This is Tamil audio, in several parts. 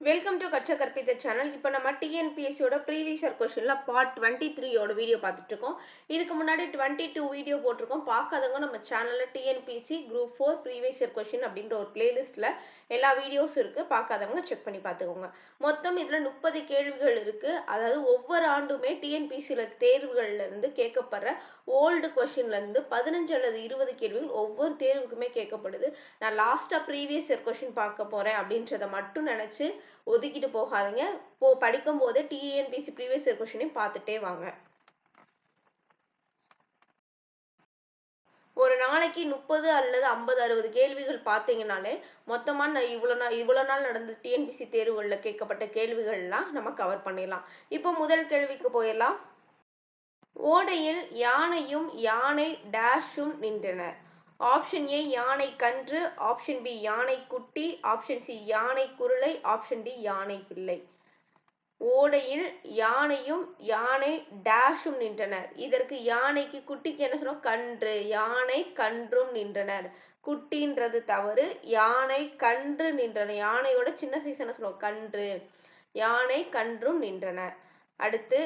வெல்கம் டு கற்ற கற்பித்த சேனல் இப்போ நம்ம டிஎன்பிஎஸ்சியோட ப்ரீவியஸர் கொஷனில் பார்ட் டுவெண்ட்டி த்ரீயோட வீடியோ பார்த்துட்ருக்கோம். இதுக்கு முன்னாடி டுவெண்ட்டி டூ வீடியோ போட்டிருக்கோம். பார்க்காதவங்க நம்ம சேனலில் TNPSC group four previous year question அப்படின்ற ஒரு பிளேலிஸ்ட்டில் எல்லா வீடியோஸ் இருக்குது பார்க்காதவங்க செக் பண்ணி பார்த்துக்கோங்க. மொத்தம் இதில் முப்பது கேள்விகள் இருக்குது அதாவது ஒவ்வொரு ஆண்டுமே டிஎன்பிசியில் தேர்வுகள்ல இருந்து கேட்கப்படுற ஓல்டு கொஷின்லேருந்து பதினஞ்சு அல்லது இருபது கேள்விகள் ஒவ்வொரு தேர்வுக்குமே கேட்கப்படுது. நான் லாஸ்ட்டாக ப்ரீவியஸ் இயர் கொஷின் பார்க்க போகிறேன் அப்படின்றத மட்டும் நினச்சி ஒதுக்கிட்டு போகாதீங்க. போ படிக்கும் போதே டிஎன்பிசி ப்ரீவியஸ் இயர் கொஷினையும் பார்த்துட்டே வாங்க. ஒரு நாளைக்கு முப்பது அல்லது ஐம்பது அறுபது கேள்விகள் பார்த்தீங்கனாலே மொத்தமாக நான் இவ்வளோ நாள் இவ்வளோ நாள் நடந்த டிஎன்பிசி தேர்வுகளில் கேட்கப்பட்ட கேள்விகள்லாம் நம்ம கவர் பண்ணிடலாம். இப்போ முதல் கேள்விக்கு போயிடலாம். ஓடையில் யானையும் யானை டேஷும் நின்றனர் ஆப்ஷன் ஏ யானை கன்று. ஆப்ஷன் பி யானை குட்டி. ஆப்ஷன் சி யானை குருளை. ஆப்ஷன் டி யானை பிள்ளை. ஓடையில் யானையும் யானை டேஷும் நின்றனர். இதற்கு யானைக்கு குட்டிக்கு என்ன சொன்னோம்? கன்று. யானை கன்றும் நின்றனர். குட்டின்றது தவறு. யானை கன்று நின்றன. யானையோட சின்ன சைஸ் என்ன சொல்லுவோம் கன்று. யானை கன்றும் நின்றனர். அடுத்து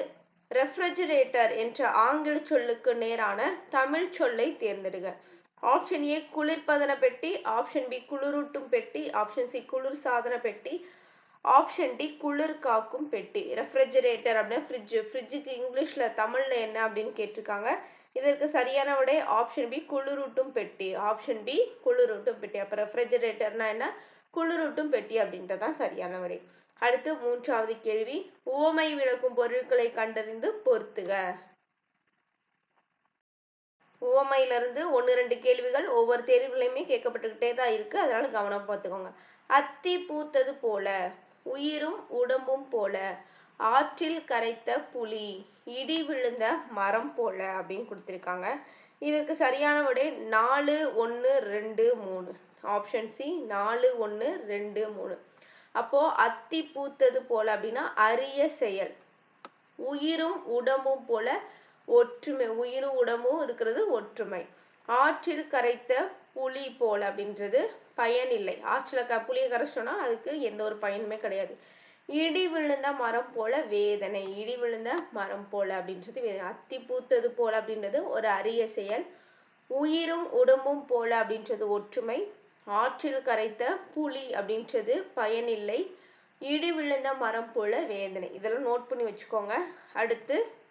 ரெஃப்ரிஜிரேட்டர் என்ற ஆங்கில சொல்லுக்கு நேரான தமிழ் சொல்லை தேர்ந்தெடுக ஆப்ஷன் ஏ குளிர்பதன பெட்டி ஆப்ஷன் பி குளிரூட்டும் பெட்டி ஆப்ஷன் சி குளிர் சாதன பெட்டி ஆப்ஷன் டி குளிர் காக்கும் பெட்டி. ரெஃப்ரிஜரேட்டர் அப்படின்னா ஃப்ரிட்ஜ் ஃப்ரிட்ஜுக்கு இங்கிலீஷில் தமிழில் என்ன அப்படின்னு கேட்டிருக்காங்க. இதற்கு சரியான விடை ஆப்ஷன் பி குளிரூட்டும் பெட்டி. ஆப்ஷன் பி குளிரூட்டும் பெட்டி. அப்போ ரெஃப்ரிஜரேட்டர்னா என்ன? குளிரூட்டும் பெட்டி அப்படின்றதான் சரியான விடை. அடுத்து மூன்றாவது கேள்வி. உவமை விளக்கும் பொருட்களை கண்டறிந்து பொறுத்துக. உவமையிலிருந்து ஒன்று ரெண்டு கேள்விகள் ஒவ்வொரு தேர்வுலையுமே கேட்கப்பட்டுக்கிட்டே தான் இருக்கு. அதனால கவனம் பார்த்துக்கோங்க. அத்தி பூத்தது போல. உயிரும் உடம்பும் போல. ஆற்றில் கரைத்த புலி இடி விழுந்த மரம் போல அப்படின்னு கொடுத்துருக்காங்க. இதற்கு சரியான விடை நாலு ஒன்று ரெண்டு மூணு. ஆப்ஷன் சி நாலு ஒன்று ரெண்டு மூணு. அப்போ அத்தி பூத்தது போல அப்படின்னா அரிய செயல். உயிரும் உடம்பும் போல ஒற்றுமை. உயிரும் உடம்பும் இருக்கிறது ஒற்றுமை. ஆற்றில் கரைத்த புலி போல அப்படின்றது பயன் இல்லை. ஆற்றில் க புளியை கரைச்சோம்னா அதுக்கு எந்த ஒரு பயனுமே கிடையாது. இடி விழுந்த மரம் போல வேதனை இடி விழுந்த மரம் போல அப்படின்றது வேதனை. அத்தி பூத்தது போல அப்படின்றது ஒரு அரிய செயல். உயிரும் உடம்பும் போல அப்படின்றது ஒற்றுமை. ஆற்றில் கரைத்த புலி அப்படின்றது பயனில்லை இடி விழுந்த மரம் போல வேதனை. இதெல்லாம் நோட் பண்ணி வச்சுக்கோங்க. அடுத்து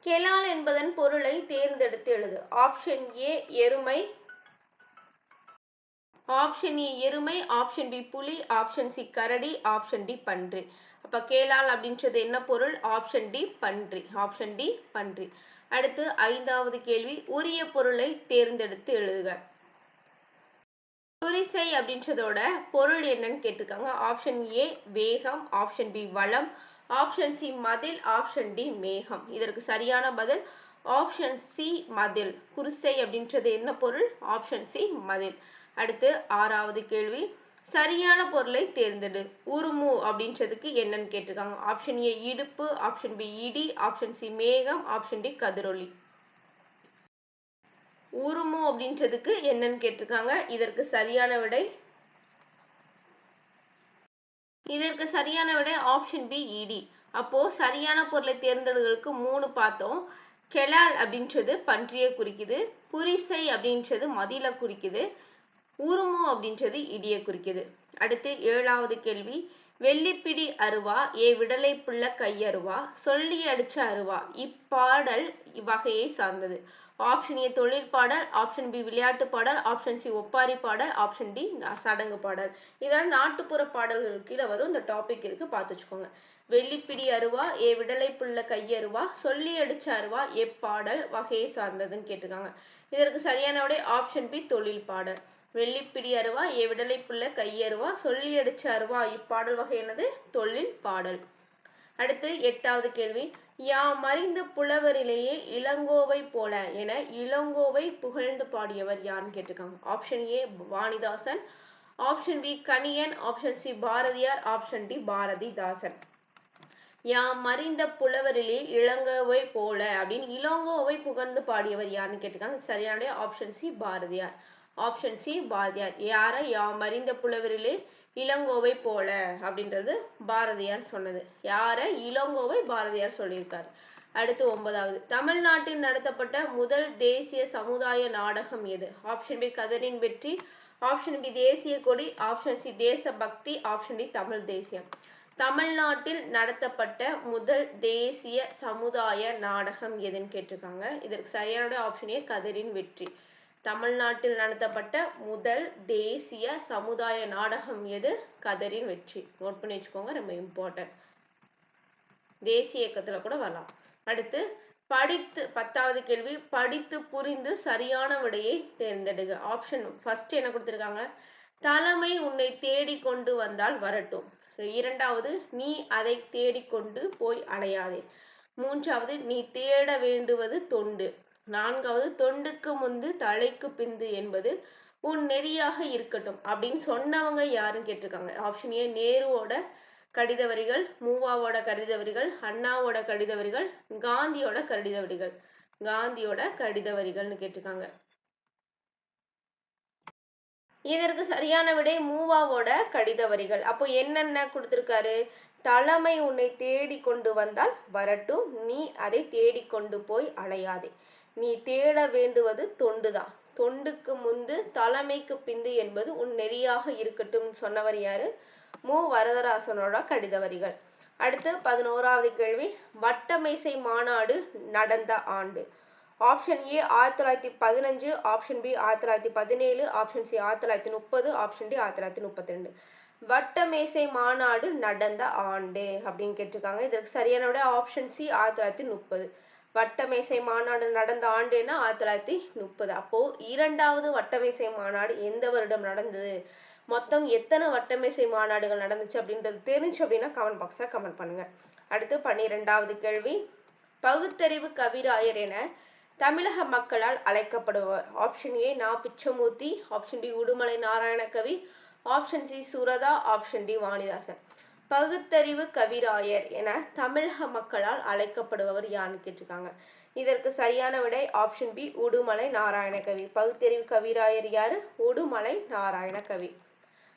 கெலால் என்பதன் பொருளை தேர்ந்தெடுத்து எழுது. ஆப்ஷன் ஏ எருமை. ஆப்ஷன் ஏ e, எருமை. ஆப்ஷன் பி புலி. ஆப்ஷன் சி கரடி. ஆப்ஷன் டி பன்றி. அப்ப கேளால் அப்படின்றது என்ன பொருள்? ஆப்ஷன் டி பன்றி. ஆப்ஷன் டி பன்றி. அடுத்து ஐந்தாவது கேள்வி. உரிய பொருளை தேர்ந்தெடுத்து எழுதுக. குறிசை அப்படின்றதோட பொருள் என்னன்னு கேட்டிருக்காங்க. ஆப்ஷன் ஏ வேகம். ஆப்ஷன் பி வளம். ஆப்ஷன் சி மதில். ஆப்ஷன் டி மேகம். இதற்கு சரியான பதில் ஆப்ஷன் சி மதில். குரிசை அப்படின்றது என்ன பொருள்? ஆப்ஷன் சி மதில். அடுத்து ஆறாவது கேள்வி சரியான பொருளை தேர்ந்தெடு. உருமு அப்படின்றதுக்கு என்னன்னு கேட்டிருக்காங்க. ஆப்ஷன் ஏ இடுப்பு ஆப்ஷன் பி இடி ஆப்ஷன் சி மேகம் ஆப்ஷன் டி கதிரொலி உருமு அப்படின்றதுக்கு என்னன்னு கேட்டிருக்காங்க. இதற்கு சரியான விடை இதற்கு சரியான விடை ஆப்ஷன் பி இடி. அப்போ சரியான பொருளை தேர்ந்தெடுகளுக்கு மூணு பார்த்தோம். கெலால் அப்படின்றது பன்றியை குறிக்குது. புரிசை அப்படின்றது மதியில குறிக்குது. உருமு அப்படின்றது இடியை குறிக்குது. அடுத்து ஏழாவது கேள்வி வெள்ளிப்பிடி அருவா ஏ விடலை புள்ள கையருவா சொல்லி அடிச்ச அருவா இப்பாடல் இவ்வகையை சார்ந்தது. ஆப்ஷன் ஏ தொழில் பாடல் ஆப்ஷன் பி விளையாட்டு பாடல் ஆப்ஷன் சி ஒப்பாரி பாடல் ஆப்ஷன் டி சடங்கு பாடல். இதெல்லாம் நாட்டுப்புற பாடல்கள் கீழே வரும். இந்த டாபிக் இருக்கு. பார்த்து வச்சுக்கோங்க. வெள்ளிப்பிடி அருவா ஏ விடலை புள்ள கையருவா சொல்லி அடிச்ச அருவா எப்பாடல் வகையை சார்ந்ததுன்னு கேட்டிருக்காங்க. இதற்கு சரியான விடை ஆப்ஷன் பி தொழில் பாடல். வெள்ளிப்பிடி அருவா ஏ விடலை புள்ள கையருவா சொல்லி அடிச்ச அருவா. இப்பாடல் வகை தொழில் பாடல். அடுத்து எட்டாவது கேள்வி. யாம் அறிந்த புலவரிலேயே இளங்கோவை போல என இளங்கோவை புகழ்ந்து பாடியவர் யாருன்னு கேட்டிருக்காங்க. Option A Vanidasan. Option B Kaniyan. Option C Bharathiyar. Option D Bharathidasan. யாம் அறிந்த புலவரிலே இளங்கோவை போல அப்படின்னு இளங்கோவை புகழ்ந்து பாடியவர் யாருன்னு கேட்டிருக்காங்க. சரியான option C Bharathiyar. Option C Bharathiyar. யாரை? யாம் அறிந்த புலவரிலே இளங்கோவை போல அப்படின்றது பாரதியார் சொன்னது. யாரை? இளங்கோவை பாரதியார் சொல்லியிருக்காரு. அடுத்து ஒன்பதாவது. தமிழ்நாட்டில் நடத்தப்பட்ட முதல் தேசிய சமுதாய நாடகம் எது? ஆப்ஷன் பி கதரின் வெற்றி. ஆப்ஷன் பி தேசிய கொடி. ஆப்ஷன் சி தேச பக்தி ஆப்ஷன் டி தமிழ் தேசியம். தமிழ்நாட்டில் நடத்தப்பட்ட முதல் தேசிய சமுதாய நாடகம் எதுன்னு கேட்டிருக்காங்க. இதற்கு சரியான ஆப்ஷன் ஏ கதரின் வெற்றி. தமிழ்நாட்டில் நடத்தப்பட்ட முதல் தேசிய சமுதாய நாடகம் எது? கதரின் வெற்றி. நோட் பண்ணி வச்சுக்கோங்க ரொம்ப இம்பார்ட்டன்ட் தேசிய இயக்கத்துல கூட வரலாம். அடுத்து படித்து பத்தாவது கேள்வி படித்து புரிந்து சரியான விடையை தேர்ந்தெடுக ஆப்ஷன் ஃபர்ஸ்ட் என்ன கொடுத்துருக்காங்க? தலைமை உன்னை தேடி கொண்டு வந்தால் வரட்டும். இரண்டாவது நீ அதை தேடிக்கொண்டு போய் அலையாதே. மூன்றாவது நீ தேட வேண்டுவது தொண்டு. நான்காவது தொண்டுக்கு முந்து தலைக்கு பிந்து என்பது உன் நெறியாக இருக்கட்டும் அப்படின்னு சொன்னவங்க யாருன்னு கேட்டிருக்காங்க. ஆப்ஷன் ஏ நேருவோட கடித வரிகள் மூவாவோட கடித வரிகள் அண்ணாவோட கடித வரிகள் காந்தியோட கடித வரிகள் காந்தியோட கடித வரிகள்னு கேட்டிருக்காங்க. இதற்கு சரியான விடை மூவாவோட கடித வரிகள் அப்போ என்னென்ன கொடுத்துருக்காரு? தலைமை உன்னை தேடி கொண்டு வந்தால் வரட்டும் நீ அதை தேடி கொண்டு போய் அலையாதே. நீ தேட வேண்டுவது தொண்டுதான் தொண்டுக்கு முந்து தலைமைக்கு பிந்து என்பது உன் நெறியாக இருக்கட்டும் சொன்னவர் யாரு? மு. வரதராசனோட கடித வரிகள் அடுத்து பதினோராவது கேள்வி. வட்டமேசை மாநாடு நடந்த ஆண்டு. ஆப்ஷன் ஏ ஆயிரத்தி தொள்ளாயிரத்தி பதினஞ்சு. ஆப்ஷன் பி ஆயிரத்தி தொள்ளாயிரத்தி பதினேழு. ஆப்ஷன் சி ஆயிரத்தி தொள்ளாயிரத்தி முப்பது. ஆப்ஷன் டி ஆயிரத்தி தொள்ளாயிரத்தி முப்பத்தி ரெண்டு வட்டமேசை மாநாடு நடந்த ஆண்டு அப்படின்னு கேட்டிருக்காங்க. இதற்கு சரியான விட ஆப்ஷன் சி ஆயிரத்தி தொள்ளாயிரத்தி முப்பது. வட்டமேசை மாநாடு நடந்த ஆண்டுன்னா ஆயிரத்தி தொள்ளாயிரத்தி முப்பது. அப்போ இரண்டாவது வட்டமேசை மாநாடு எந்த வருடம் நடந்தது? மொத்தம் எத்தனை வட்டமேசை மாநாடுகள் நடந்துச்சு அப்படின்றது தெரிஞ்சு அப்படின்னா கமெண்ட் பாக்ஸில் கமெண்ட் பண்ணுங்க. அடுத்து பன்னிரெண்டாவது கேள்வி. பகுத்தறிவு கவிராயர் என தமிழக மக்களால் அழைக்கப்படுவர் option A Na Pichamurthy option B Udumalai Narayanakavi option C Suratha option D Vanidasan. பகுத்தறிவு கவிராயர் என தமிழக மக்களால் அழைக்கப்படுபவர் யாருன்னு கேட்டிருக்காங்க. இதற்கு சரியான விடை ஆப்ஷன் பி உடுமலை நாராயணகவி. பகுத்தறிவு கவிராயர் யாரு? உடுமலை நாராயணகவி.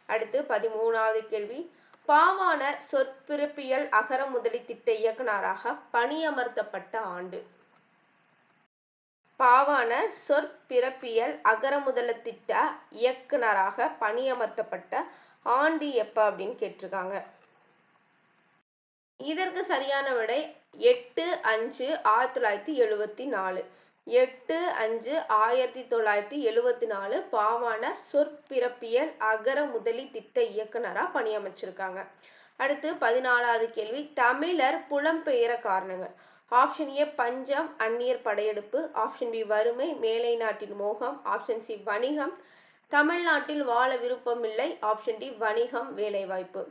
அடுத்து பதிமூணாவது கேள்வி. பாவான சொற்பிறப்பியல் அகர முதலி திட்ட இயக்குனராக பணியமர்த்தப்பட்ட ஆண்டு. பாவான சொற்பிறப்பியல் அகரமுதல திட்ட இயக்குனராக பணியமர்த்தப்பட்ட ஆண்டு எப்ப அப்படின்னு கேட்டிருக்காங்க. இதற்கு சரியான விடை எட்டு அஞ்சு ஆயிரத்தி தொள்ளாயிரத்தி எழுபத்தி நாலு. எட்டு அஞ்சு ஆயிரத்தி தொள்ளாயிரத்தி எழுவத்தி நாலு பாவாணர் சொற்பிறப்பியல் அகர முதலி திட்ட இயக்குனராக பணியமைச்சிருக்காங்க அடுத்து பதினாலாவது கேள்வி தமிழர் புலம்பெயர காரணங்கள். ஆப்ஷன் ஏ பஞ்சம் அந்நியர் படையெடுப்பு. ஆப்ஷன் பி வறுமை மேலை நாட்டின் மோகம். ஆப்ஷன் சி வணிகம். தமிழ்நாட்டில் வாழ விருப்பமில்லை. ஆப்ஷன் டி வணிகம் வேலைவாய்ப்பு.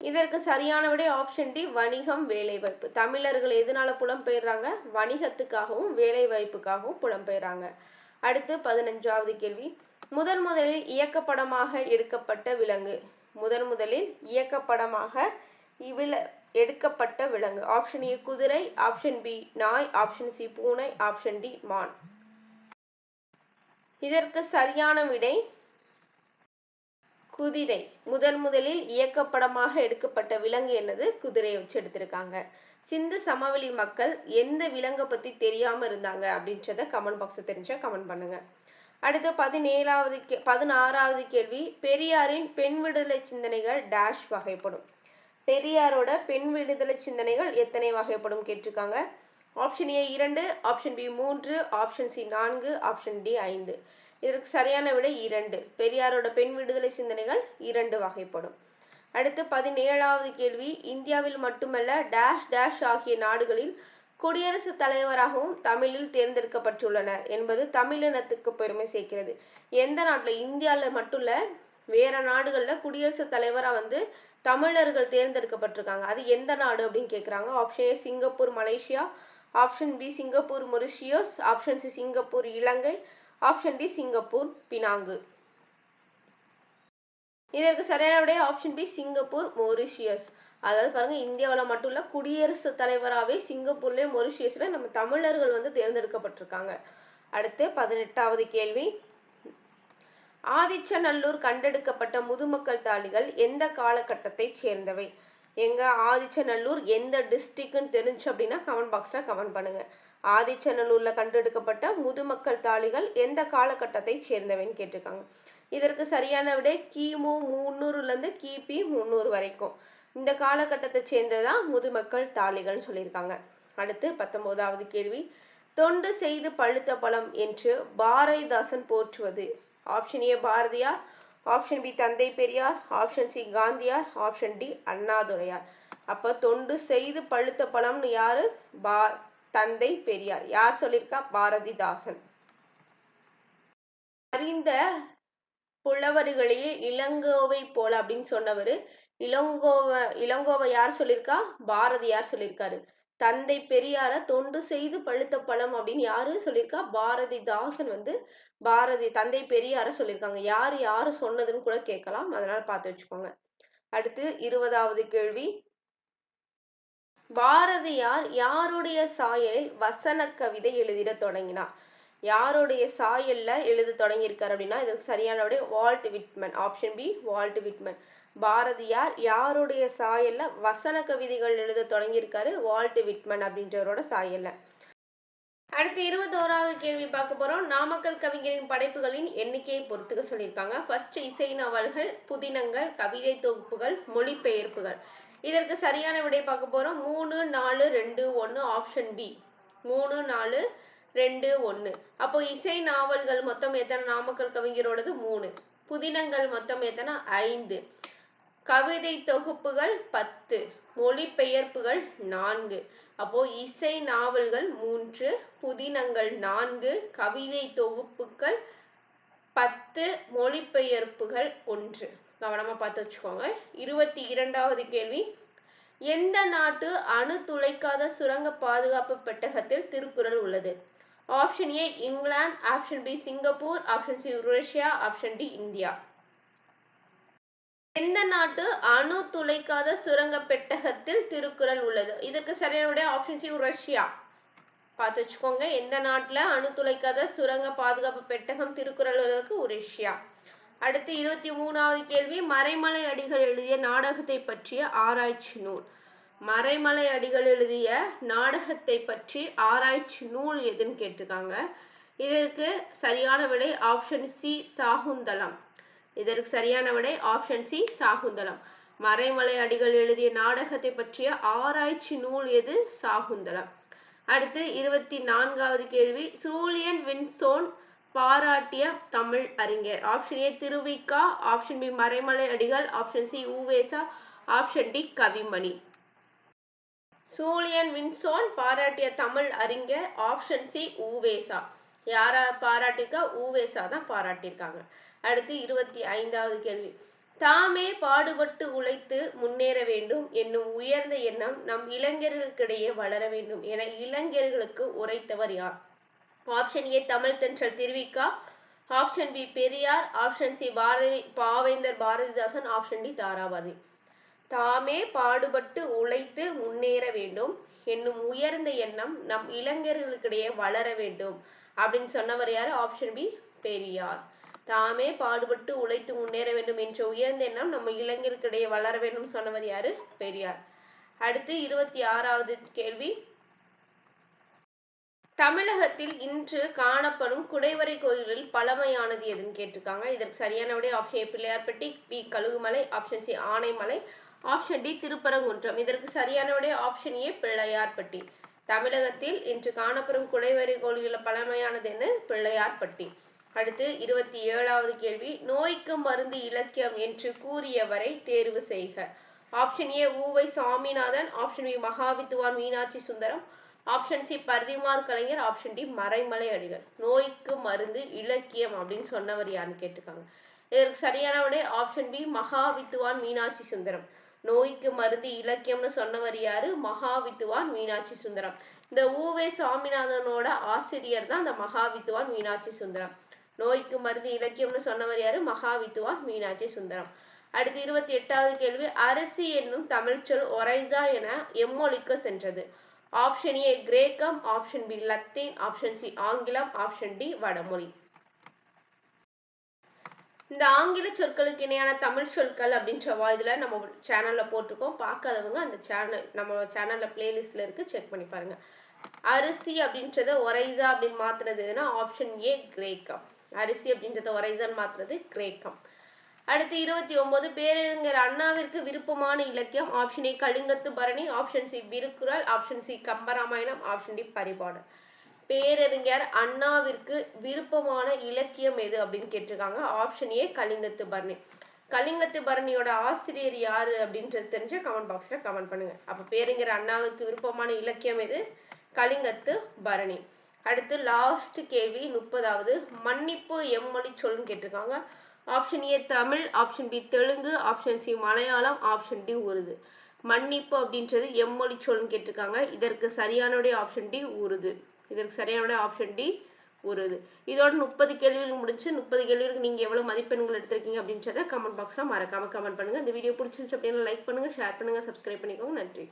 இதற்கு சரியான விடை ஆப்ஷன் டி வணிகம் வேலைவாய்ப்பு. தமிழர்கள் எதனால புலம்பெயர்றாங்க? வணிகத்துக்காகவும் வேலைவாய்ப்புக்காகவும் புலம்பெயர்றாங்க. அடுத்து பதினஞ்சாவது கேள்வி. முதன் முதலில் இயக்கப்படமாக எடுக்கப்பட்ட விலங்கு. முதன் முதலில் இயக்கப்படமாக இவ்வில எடுக்கப்பட்ட விலங்கு. ஆப்ஷன் ஏ குதிரை. ஆப்ஷன் பி நாய். ஆப்ஷன் சி பூனை. ஆப்ஷன் டி மான். இதற்கு சரியான விடை குதிரை. முதன் முதலில் இயக்கப்படமாக எடுக்கப்பட்ட விலங்கு என்னது? குதிரையை வச்சு எடுத்திருக்காங்க. சிந்து சமவெளி மக்கள் எந்த விலங்கை பத்தி தெரியாம இருந்தாங்க அப்படின்றத கமெண்ட் பாக்ஸ் தெரிஞ்சா கமெண்ட் பண்ணுங்க. அடுத்து பதினேழாவது கே பதினாறாவது கேள்வி. பெரியாரின் பெண் விடுதலை சிந்தனைகள் டேஷ் வகைப்படும். பெரியாரோட பெண் விடுதலை சிந்தனைகள் எத்தனை வகைப்படும் கேட்டிருக்காங்க? ஆப்ஷன் ஏ இரண்டு ஆப்ஷன் பி மூன்று ஆப்ஷன் சி நான்கு ஆப்ஷன் டி ஐந்து. இதற்கு சரியான விடை இரண்டு. பெரியாரோட பெண் விடுதலை சிந்தனைகள் இரண்டு வகைப்படும். அடுத்து பதினேழாவது கேள்வி. இந்தியாவில் மட்டுமல்ல டேஷ் டேஷ் ஆகிய நாடுகளில் குடியரசுத் தலைவராகவும் தமிழில் தேர்ந்தெடுக்கப்பட்டுள்ளனர் என்பது தமிழினத்துக்கு பெருமை சேர்க்கிறது. எந்த நாட்டில்? இந்தியாவில் மட்டும் இல்ல வேற நாடுகளில் குடியரசுத் தலைவராக வந்து தமிழர்கள் தேர்ந்தெடுக்கப்பட்டிருக்காங்க. அது எந்த நாடு அப்படின்னு கேட்குறாங்க option A Singapore Malaysia. Option B Singapore Mauritius. Option C Singapore Ilangai. Option D Singapore Penang. இதற்கு சரியான விட ஆப்ஷன் பி சிங்கப்பூர் மொரிஷியஸ். அதாவது பாருங்க இந்தியாவில் மட்டும் இல்ல குடியரசுத் தலைவராகவே சிங்கப்பூர்லயே மொரிஷியஸ்ல நம்ம தமிழர்கள் வந்து தேர்ந்தெடுக்கப்பட்டிருக்காங்க. அடுத்து பதினெட்டாவது கேள்வி. ஆதிச்சநல்லூர் கண்டெடுக்கப்பட்ட முதுமக்கள் தாழிகள் எந்த காலகட்டத்தை சேர்ந்தவை? எங்க ஆதிச்சநல்லூர் எந்த டிஸ்ட்ரிக்ட்னு தெரிஞ்சு அப்படின்னா கமெண்ட் பாக்ஸ்ல கமெண்ட் பண்ணுங்க. ஆதிச்சநல்லூர்ல கண்டெடுக்கப்பட்ட முதுமக்கள் தாளிகள் எந்த காலகட்டத்தை சேர்ந்தவைன்னு கேட்டிருக்காங்க. இதற்கு சரியான விடை கிமு முன்னூறுல இருந்து கிபி முந்நூறு வரைக்கும். இந்த காலகட்டத்தை சேர்ந்ததுதான் முதுமக்கள் தாளிகள்னு சொல்லியிருக்காங்க. அடுத்து பத்தொன்பதாவது கேள்வி. தொண்டு செய்து பழுத்த பழம் என்று Bharathidasan போற்றுவது. Option A Bharathiyar option B தந்தை Periyar option C Gandhiyar option D Annaduraiyar. அப்ப தொண்டு செய்து பழுத்த பழம்னு யாரு? பா தந்தை பெரியார். யார் சொல்லியிருக்கா? பாரதிதாசன். அறிந்த புலவர்களையே இளங்கோவை போல அப்படின்னு சொன்னவர். இளங்கோவ இளங்கோவை யார் சொல்லியிருக்கா? பாரதியார் சொல்லியிருக்காரு? தந்தை பெரியார தொண்டு செய்து பழுத்த பழம் அப்படின்னு யாரு சொல்லியிருக்கா? பாரதிதாசன் வந்து பாரதி தந்தை பெரியார சொல்லியிருக்காங்க. யாரு யாரு சொன்னதுன்னு கூட கேட்கலாம். அதனால பார்த்து வச்சுக்கோங்க. அடுத்து இருபதாவது கேள்வி. பாரதியார் யாருடைய சாயலில் வசன கவிதை எழுதிட தொடங்கினார்? யாருடைய சாயல்ல எழுத தொடங்கியிருக்காரு அப்படின்னா இதுக்கு சரியான Walt Whitman option B Walt Whitman. Bharathiyar யாருடைய சாயல்ல வசன கவிதைகள் எழுத தொடங்கியிருக்காரு? Walt Whitman அப்படின்றவரோட சாயல்ல. அடுத்து இருபத்தோராவது கேள்வி பார்க்க போறோம். நாமக்கல் கவிஞரின் படைப்புகளின் எண்ணிக்கையை பொறுத்துக்க சொல்லியிருக்காங்க. ஃபர்ஸ்ட் இசை நாவல்கள் புதினங்கள் கவிதை தொகுப்புகள் மொழிபெயர்ப்புகள். இதற்கு சரியான விடை பார்க்க போறோம். மூணு நாலு ரெண்டு ஒன்று ஆப்ஷன் பி மூணு நாலு ரெண்டு ஒன்று அப்போ இசை நாவல்கள் மொத்தம் எத்தனை நாமக்கல் கவிஞரோடது? மூணு. புதினங்கள் மொத்தம் எத்தனை? ஐந்து. கவிதை தொகுப்புகள் பத்து. மொழிபெயர்ப்புகள் நான்கு. அப்போ இசை நாவல்கள் மூன்று புதினங்கள் நான்கு கவிதை தொகுப்புகள் பத்து மொழிபெயர்ப்புகள் ஒன்று. கவனமா பார்த்து வச்சுக்கோங்க. இருபத்தி இரண்டாவது கேள்வி. எந்த நாட்டு அணு துளைக்காத சுரங்க பாதுகாப்பு பெட்டகத்தில் திருக்குறள் உள்ளது? Option A England. Option B Singapore. Option C Russia option D India. எந்த நாட்டு அணு துளைக்காத சுரங்க பெட்டகத்தில் திருக்குறள் உள்ளது? இதற்கு சரியான ஆப்ஷன் சி ரஷ்யா பார்த்து வச்சுக்கோங்க. எந்த நாட்டில் அணு துளைக்காத சுரங்க பாதுகாப்பு பெட்டகம் திருக்குறள் உள்ளதுக்கு ரஷ்யா அடுத்து இருபத்தி மூணாவது கேள்வி மறைமலை அடிகள் எழுதிய நாடகத்தை பற்றிய ஆராய்ச்சி நூல். மறைமலை அடிகள் எழுதிய நாடகத்தை பற்றி ஆராய்ச்சி நூல் எதுன்னு கேட்டிருக்காங்க. இதற்கு சரியான விடை ஆப்ஷன் சி சாகுந்தலம். இதற்கு சரியான விடை ஆப்ஷன் சி சாகுந்தலம். மறைமலை அடிகள் எழுதிய நாடகத்தை பற்றிய ஆராய்ச்சி நூல் எது? சாகுந்தலம். அடுத்து இருபத்தி நான்காவது கேள்வி சூலியன் வின்சோன் பாராட்டிய தமிழ் அறிஞர். Option A Thiruvika. Option B Maraimalai Adigal. Option C Uvesa. Option D Kavimani. Julien Vinson பாராட்டிய தமிழ் அறிஞர். Option C Uvesa. யாரா பாராட்டிருக்கா ஊவேசா தான் பாராட்டியிருக்காங்க. அடுத்து இருபத்தி ஐந்தாவது கேள்வி. தாமே பாடுபட்டு உழைத்து முன்னேற வேண்டும். என்னும் உயர்ந்த எண்ணம் நம் இளைஞர்களுக்கிடையே வளர வேண்டும் என இளைஞர்களுக்கு உரைத்தவர் யார்? Option A Tamil Thendral Thiruvika option B Periyar option C Bharathi Bhavendar Bharathidasan option D Tharabharathi தாமே பாடுபட்டு உழைத்து முன்னேற வேண்டும். என்னும் உயர்ந்த எண்ணம் நம் இளைஞர்களுக்கிடையே வளர வேண்டும். அப்படின்னு சொன்னவர் யாரு? ஆப்ஷன் பி பெரியார் தாமே பாடுபட்டு உழைத்து முன்னேற வேண்டும் என்ற உயர்ந்த எண்ணம் நம்ம இளைஞருக்கிடையே வளர வேண்டும் சொன்னவர் யாரு? பெரியார் அடுத்து இருபத்தி ஆறாவது கேள்வி. தமிழகத்தில் இன்று காணப்படும் குடைவரை கோயில்களில் பழமையானது எதுன்னு கேட்டிருக்காங்க. இதற்கு சரியான விடை option A Pillaiyarpatti B Kazhugumalai option C Anaimalai option D Thiruparankundram. இதற்கு சரியான விடை ஆப்ஷன் ஏ பிள்ளையார்பட்டி. தமிழகத்தில் இன்று காணப்படும் குடைவரை கோயில்களில் பழமையானது என்ன? பிள்ளையார்பட்டி. அடுத்து இருபத்தி ஏழாவது கேள்வி. நோய்க்கு மருந்து இலக்கியம் என்று கூறியவரை தேர்வு செய்க. Option A Uve Saminathan option B Mahavidwan Meenakshi Sundaram option C Parithimar Kalaignar. Option D Maraimalai Adigal. நோய்க்கு மருந்து இலக்கியம் அப்படின்னு சொன்னவர் யாருன்னு கேட்டிருக்காங்க இதற்கு சரியான விடை ஆப்ஷன் பி மகாவித்துவான் மீனாட்சி சுந்தரம். நோய்க்கு மருந்து இலக்கியம்னு சொன்னவர் யாரு? மகாவித்துவான் மீனாட்சி சுந்தரம். இந்த ஊவே சாமிநாதனோட ஆசிரியர் தான் இந்த மகாவித்துவான் மீனாட்சி சுந்தரம். நோய்க்கு மருந்து இலக்கியம்னு சொன்னவர் யாரு? மகாவித்துவான் மீனாட்சி சுந்தரம். அடுத்து இருபத்தி எட்டாவது கேள்வி அரிசி என்னும் தமிழ்ச்சொல் ஒரைசா என எம்மொழிக்க சென்றது. ஆப்ஷன் ஏ கிரேக்கம் ஆப்ஷன் பி லத்தீன் ஆப்ஷன் சி ஆங்கிலம் ஆப்ஷன் டி வடமொழி. இந்த ஆங்கில சொற்களுக்கு இணையான தமிழ் சொற்கள் அப்படின்ற வாய்துல நம்ம சேனல்ல போட்டிருக்கோம். பார்க்காதவங்க அந்த சேனல் நம்ம சேனல்ல பிளேலிஸ்ட்ல இருக்கு செக் பண்ணி பாருங்க. அரிசி அப்படின்றத ஒரைசா அப்படின்னு மாத்துறது எதுனா ஆப்ஷன் ஏ கிரேக்கம் அரிசி அப்படின்றத ஒரைசான்னு மாத்துறது கிரேக்கம் அடுத்து இருபத்தி ஒன்பது பேரறிஞர் அண்ணாவிற்கு விருப்பமான இலக்கியம் option A Kalingathu Parani option C Thirukkural option C Kambaramayanam option D Paripadal. பேரறிஞர் அண்ணாவிற்கு விருப்பமான இலக்கியம் எது அப்படின்னு கேட்டிருக்காங்க? Option A Kalingathu Bharani. கலிங்கத்து பரணியோட ஆசிரியர் யாரு அப்படின்றது தெரிஞ்ச கமெண்ட் பாக்ஸ்ல கமெண்ட் பண்ணுங்க. அப்ப பேரறிஞர் அண்ணாவிற்கு விருப்பமான இலக்கியம் எது? கலிங்கத்து பரணி. அடுத்து லாஸ்ட் கேள்வி முப்பதாவது மன்னிப்பு எம்மொழி சொல்லுன்னு கேட்டிருக்காங்க. Option A Tamil option B Telugu option C Malayalam option D Urdu. மன்னிப்பு அப்படின்றது எம்மொழி சொல்னு கேட்டிருக்காங்க. இதற்கு சரியானுடைய ஆப்ஷன் டி உருது. இதற்கு சரியான ஆப்ஷன் டி உருது. இதோட முப்பது கேள்விகள் முடிச்சு முப்பது கேள்விகளுக்கு நீங்கள் எவ்வளோ மதிப்பெண்கள் எடுத்திருக்கீங்க அப்படின்றத கமெண்ட் பாக்ஸில் மறக்காமல் கமெண்ட் பண்ணுங்க. இந்த வீடியோ பிடிச்சிருந்துச்சு அப்படின்னா லைக் பண்ணுங்கள் ஷேர் பண்ணுங்கள் சப்ஸ்கிரைப் பண்ணிக்கோங்க. நன்றி.